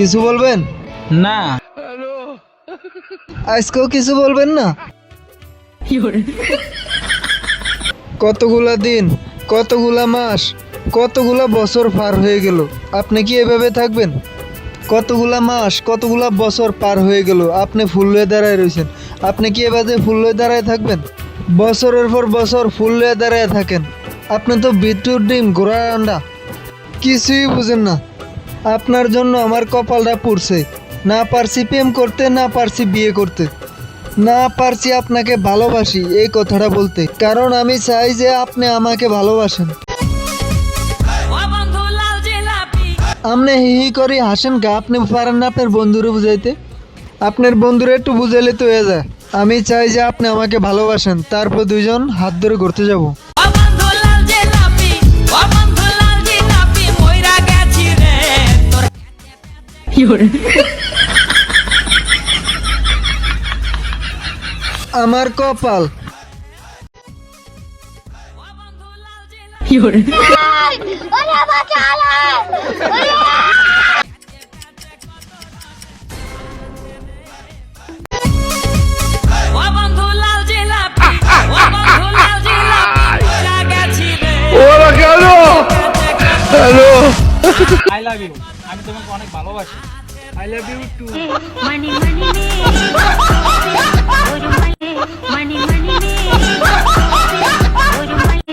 কিছু বলবেন? না। আজকেও কিছু বলবেন না? কতগুলা দিন কতগুলা মাস কতগুলা বছর পার হয়ে গেল আপনি কি এভাবে থাকবেন? কতগুলা মাস কতগুলা বছর পার হয়ে গেল আপনি ফুল হয়ে দাঁড়ায় রয়েছেন। আপনি কি এভাবে ফুল হয়ে দাঁড়ায় থাকবেন? বছরের পর বছর ফুল হয়ে দাঁড়ায় থাকেন। আপনি তো বিদ্যুৎ ডিম ঘোড়ার আন্ডা কিছুই বুঝেন না। আপনার জন্য আমার কপালটা পুড়ছে। না পারছি প্রেম করতে না পারছি বিয়ে করতে। না পারছি আপনাকে ভালোবাসি এই কথাটা বলতে। কারণ আমি চাই যে আপনি আমাকে ভালোবাসেন। আপনি হি হি করে হাসেন গা আপনি পারেন না আপনার বন্ধুরে বুঝাইতে। আপনার বন্ধুরে একটু বুঝাইলে তো হয়ে যায়। আমি চাই যে আপনি আমাকে ভালোবাসেন তারপর দুজন হাত ধরে ঘুরতে যাব। আমার কপাল। আই লাভ ইউ আমি তোমাকে অনেক ভালোবাসি। আই লাভ ইউ টু মানি মনি